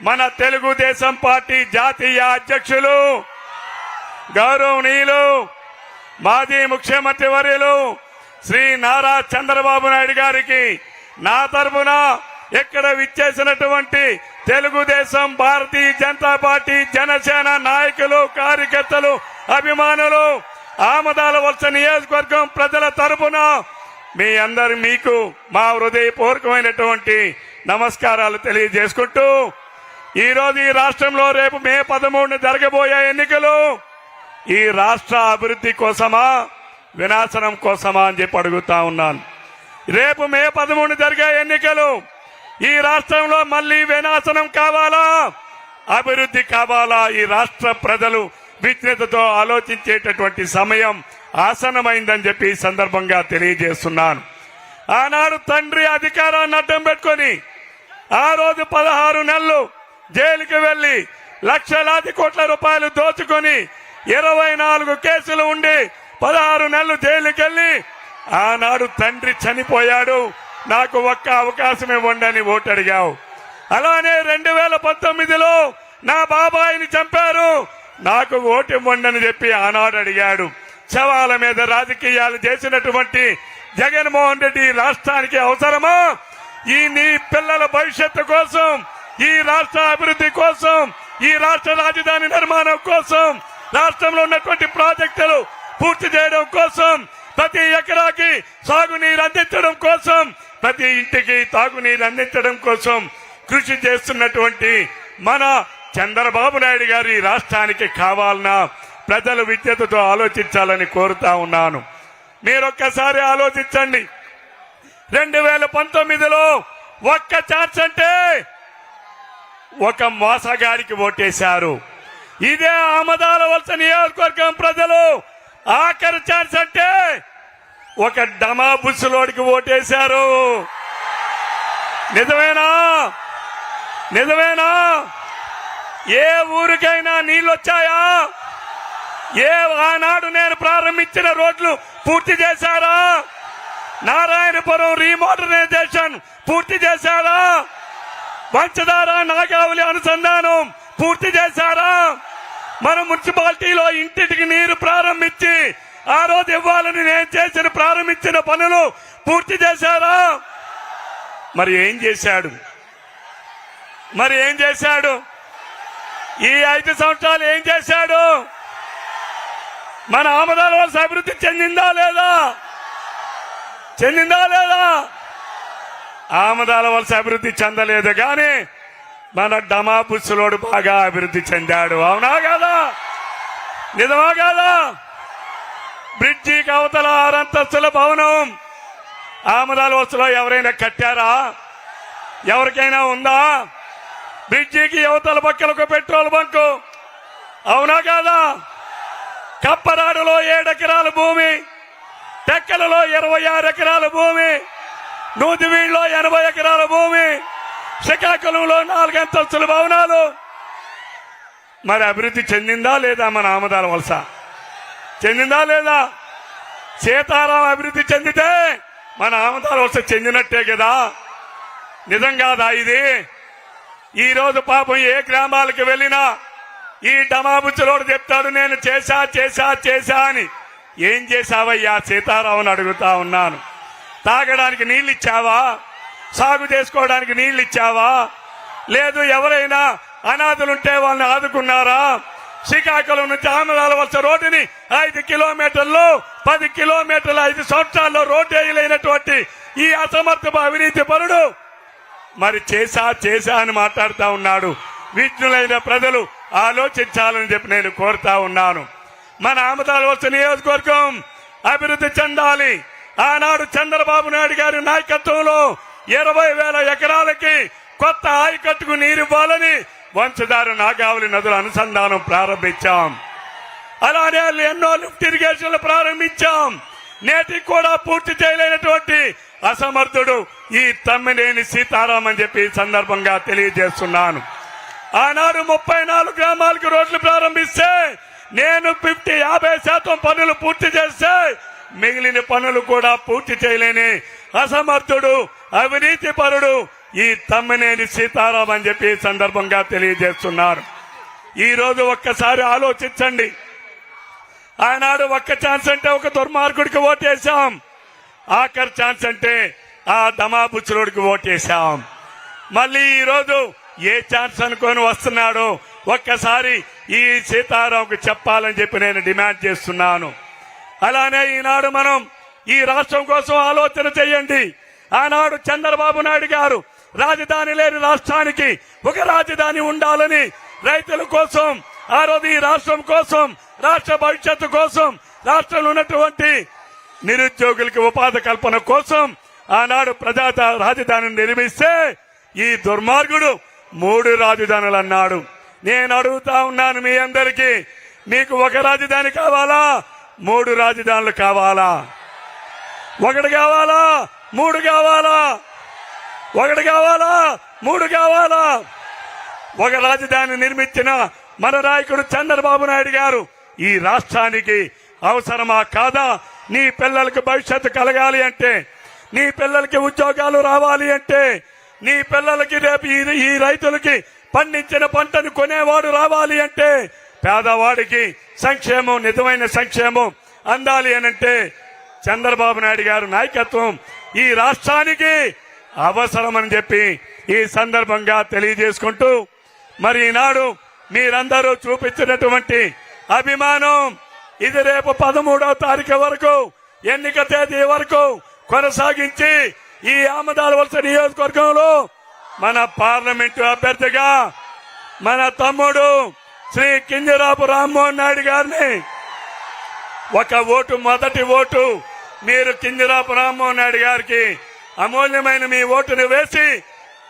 మన తెలుగుదేశం పార్టీ జాతీయ అధ్యక్షులు గౌరవనీయులు మాజీ ముఖ్యమంత్రి వర్యులు శ్రీ నారా చంద్రబాబు నాయుడు గారికి నా తరఫున ఇక్కడ విచ్చేసినటువంటి తెలుగుదేశం భారతీయ జనతా పార్టీ జనసేన నాయకులు కార్యకర్తలు అభిమానులు ఆమదాల వలస నియోజకవర్గం ప్రజల తరఫున మీ అందరి మీకు మా హృదయపూర్వకమైనటువంటి నమస్కారాలు తెలియజేసుకుంటూ ఈరోజు ఈ రాష్ట్రంలో రేపు మే పదమూడున జరగబోయే ఎన్నికలు. ఈ రాష్ట్ర అభివృద్ధి కోసమా వినాశనం కోసమా అని చెప్పి అడుగుతా ఉన్నాను. రేపు మే పదమూడు జరిగే ఎన్నికలు. ఈ రాష్ట్రంలో మళ్ళీ వినాశనం కావాలా అభివృద్ధి కావాలా? ఈ రాష్ట్ర ప్రజలు విజ్ఞతతో ఆలోచించేటటువంటి సమయం ఆసనమైందని చెప్పి ఈ సందర్భంగా తెలియజేస్తున్నాను. ఆనాడు తండ్రి అధికారాన్ని అడ్డం పెట్టుకొని ఆ రోజు పదహారు నెలలు జైలుకి వెళ్ళి లక్షలాది కోట్ల రూపాయలు దోచుకొని ఇరవై నాలుగు కేసులు ఉండి పదహారు నెలలు జైలుకెళ్ళి ఆనాడు తండ్రి చనిపోయాడు. నాకు ఒక్క అవకాశం ఇవ్వండి అని ఓటు అడిగావు. అలానే రెండు వేల పంతొమ్మిదిలో నా బాబాయిని చంపారు. నాకు ఓటు ఇవ్వండి అని చెప్పి ఆనాడు అడిగాడు. శవాల మీద రాజకీయాలు చేసినటువంటి జగన్మోహన్ రెడ్డి రాష్ట్రానికి అవసరమా? ఈ నీ పిల్లల భవిష్యత్తు కోసం ఈ రాష్ట్ర అభివృద్ధి కోసం ఈ రాష్ట్ర రాజధాని నిర్మాణం కోసం రాష్ట్రంలో ఉన్నటువంటి ప్రాజెక్టులు పూర్తి చేయడం కోసం ప్రతి ఎకరాకి సాగునీరు అందించడం కోసం ప్రతి ఇంటికి తాగునీరు అందించడం కోసం కృషి చేస్తున్నటువంటి మన చంద్రబాబు నాయుడు గారు ఈ రాష్ట్రానికి కావాలన్నా ప్రజలు విద్యతతో ఆలోచించాలని కోరుతా ఉన్నాను. మీరొక్కసారి ఆలోచించండి. రెండు వేల పంతొమ్మిదిలో ఒక్క ఛాన్స్ అంటే ఒక మోసగారికి ఓటేశారు. ఇదే ఆమదాల వలస నియోజకవర్గం ప్రజలు. ఆఖరి ఛాన్స్ అంటే ఒక డమా బుస్సులోడికి ఓటేశారు. నిజమేనా? నిజమేనా? ఏ ఊరికైనా నీళ్ళు వచ్చాయా ఏ ఆనాడు నేను ప్రారంభించిన రోడ్లు పూర్తి చేశారా? నారాయణపురం రీమోడర్నైజేషన్ పూర్తి చేశారా? పంచదార నాగావళి అనుసంధానం పూర్తి చేశారా? మన మున్సిపాలిటీలో ఇంటికి నీరు ప్రారంభించి ఆ రోజు ఇవ్వాలని నేను చేసిన ప్రారంభించిన పనులు పూర్తి చేశారా? మరి ఏం చేశాడు? మరి ఏం చేశాడు? ఈ ఐదు సంవత్సరాలు ఏం చేశాడు? మన ఆమదాల వలస అభివృద్ధి చెందిందా లేదా? చెందిందా లేదా? ఆమదాల వలస అభివృద్ధి చెందలేదు కానీ మన డమా బాగా అభివృద్ధి చెందాడు. అవునా కాదా? నిజమా కాదా? బ్రిడ్జికి అవతల ఆరంతస్తుల భవనం ఆమదాల వలసలో ఎవరైనా కట్టారా? ఎవరికైనా ఉందా? బ్రిడ్జికి అవతల పక్కల ఒక పెట్రోల్ బంకు. అవునా కాదా? కప్పరాడులో ఏడెకరాల భూమి టెక్కలలో ఇరవై ఆరు ఎకరాల భూమి. నూతివీడులో ఎనభై ఎకరాల భూమి శ్రీకాకుళంలో నాలుగంతస్తుల భవనాలు మరి అభివృద్ధి చెందిందా లేదా మన ఆమదాల వలస? చెందిందా లేదా? సీతారాం అభివృద్ధి చెందితే మన ఆమదాల వలస చెందినట్టే కదా. నిజం కాదా ఇది. ఈరోజు పాపం ఏ గ్రామాలకు వెళ్ళినా ఈ డమాబుచ్చులోడు చెప్తాడు నేను చేశా చేశా చేశా అని. ఏం చేశావయ్యా? సీతారామని అడుగుతా ఉన్నాను. తాగడానికి నీళ్ళు ఇచ్చావా సాగు చేసుకోవడానికి నీళ్ళు ఇచ్చావా లేదు ఎవరైనా అనాథలుంటే వాళ్ళని ఆదుకున్నారా? శ్రీకాకుళం నుంచి ఆమదాల వలస రోడ్డుని ఐదు కిలోమీటర్లు పది కిలోమీటర్లు ఐదు సంవత్సరాల్లో రోడ్డు వేయలేనటువంటి ఈ అసమర్థ అవినీతి పరుడు మరి చేశా చేశా అని మాట్లాడుతూ ఉన్నాడు. విజ్ఞులైన ప్రజలు ఆలోచించాలని చెప్పి నేను కోరుతా ఉన్నాను. మన ఆమదాల వలస నియోజకవర్గం అభివృద్ధి చెందాలి. ఆనాడు చంద్రబాబు నాయుడు గారి నాయకత్వంలో ఇరవై వేల ఎకరాలకి కొత్త ఆయకట్టుకు నీరివ్వాలని వంశధార నాగావళి నదుల అనుసంధానం ప్రారంభించాం. అలానే ఎన్నో లిఫ్ట్ ఇరిగేషన్లు ప్రారంభించాం. నేటికి కూడా పూర్తి చేయలేనటువంటి అసమర్థుడు ఈ తమ్మినేని సీతారాం అని చెప్పి సందర్భంగా తెలియజేస్తున్నాను. ఆనాడు ముప్పై నాలుగు గ్రామాలకు రోడ్లు ప్రారంభిస్తే నేను ఫిఫ్టీ యాభై శాతం పనులు పూర్తి చేస్తే మిగిలిన పనులు కూడా పూర్తి చేయలేని అసమర్థుడు అవినీతి పరుడు ఈ తమ్మినేని సీతారాం అని చెప్పి సందర్భంగా తెలియజేస్తున్నారు. ఈ రోజు ఒక్కసారి ఆలోచించండి. ఆనాడు ఒక్క ఛాన్స్ అంటే ఒక దుర్మార్గుడికి ఓటేశాం. ఆఖరి ఛాన్స్ అంటే ఆ దమాబుచ్చురుడికి ఓటేశాం. మళ్ళీ ఈ రోజు ఏ ఛాన్స్ అనుకొని వస్తున్నాడో ఒక్కసారి ఈ సీతారాంకు చెప్పాలని చెప్పి నేను డిమాండ్ చేస్తున్నాను. అలానే ఈనాడు మనం ఈ రాష్ట్రం కోసం ఆలోచన చేయండి. ఆనాడు చంద్రబాబు నాయుడు గారు రాజధాని లేని రాష్ట్రానికి ఒక రాజధాని ఉండాలని రైతుల కోసం ఆ రోజు ఈ రాష్ట్రం కోసం రాష్ట్ర భవిష్యత్తు కోసం రాష్ట్రంలో ఉన్నటువంటి నిరుద్యోగులకి ఉపాధి కల్పన కోసం ఆనాడు ప్రజా రాజధానిని నిర్మిస్తే ఈ దుర్మార్గుడు మూడు రాజధానులు అన్నాడు. నేను అడుగుతా ఉన్నాను మీ అందరికీ మీకు ఒక రాజధాని కావాలా? మూడు రాజధానులు కావాలా? ఒకటి కావాలా? మూడు కావాలా? ఒకటి కావాలా? మూడు కావాలా? ఒక రాజధాని నిర్మించిన మన నాయకుడు చంద్రబాబు నాయుడు గారు ఈ రాష్ట్రానికి అవసరమా కాదా? నీ పిల్లలకు భవిష్యత్తు కలగాలి అంటే నీ పిల్లలకి ఉద్యోగాలు రావాలి అంటే నీ పిల్లలకి రేపు ఈ రైతులకి పండించిన పంటను కొనేవాడు రావాలి అంటే పేదవాడికి సంక్షేమం నిజమైన సంక్షేమం అందాలి అనంటే చంద్రబాబు నాయుడు గారు నాయకత్వం ఈ రాష్ట్రానికి అవసరమని చెప్పి ఈ సందర్భంగా తెలియజేసుకుంటూ మరి ఈనాడు మీరందరూ చూపించినటువంటి అభిమానం ఇది రేపు పదమూడవ తారీఖు వరకు ఎన్నిక తేదీ వరకు కొనసాగించి ఈ ఆమదాల వలస నియోజకవర్గంలో మన పార్లమెంటు అభ్యర్థిగా మన తమ్ముడు శ్రీ కింజరాపు రామ్మోహన్ నాయుడు గారిని. ఒక ఓటు మొదటి ఓటు మీరు కింజరాపు రామ్మోహన్ నాయుడు గారికి అమూల్యమైన మీ ఓటును వేసి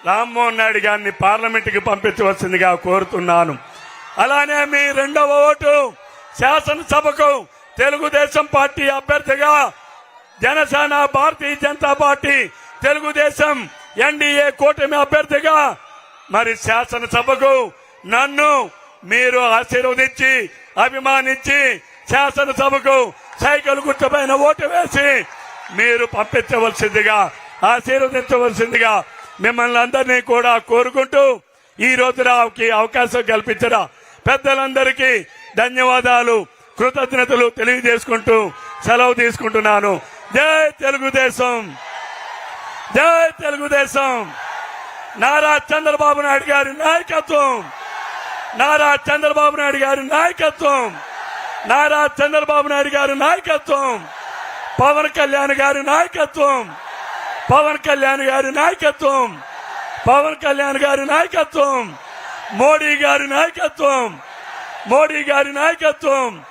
రామ్మోహన్ నాయుడు గారిని పార్లమెంటుకి పంపించవలసిందిగా కోరుతున్నాను. అలానే మీ రెండవ ఓటు శాసనసభకు తెలుగుదేశం పార్టీ అభ్యర్థిగా జనసేన భారతీయ జనతా పార్టీ తెలుగుదేశం ఎన్డీఏ కూటమి అభ్యర్థిగా మరి శాసనసభకు నన్ను మీరు ఆశీర్వదించి అభిమానించి శాసనసభకు సైకిల్ గుర్తుపైన ఓటు వేసి మీరు పంపించవలసిందిగా ఆశీర్వదించవలసిందిగా మిమ్మల్ని అందరినీ కూడా కోరుకుంటూ ఈ రోజు అవకాశం కల్పించిన పెద్దలందరికీ ధన్యవాదాలు కృతజ్ఞతలు తెలియజేసుకుంటూ సెలవు తీసుకుంటున్నాను. జై తెలుగుదేశం! జై తెలుగుదేశం! నారా చంద్రబాబు నాయుడు గారి నాయకత్వం! నారా చంద్రబాబు నాయుడు గారి నాయకత్వం. నారా చంద్రబాబు నాయుడు గారి నాయకత్వం. పవన్ కళ్యాణ్ గారి నాయకత్వం. పవన్ కళ్యాణ్ గారి నాయకత్వం. పవన్ కళ్యాణ్ గారి నాయకత్వం. మోడీ గారి నాయకత్వం. మోడీ గారి నాయకత్వం.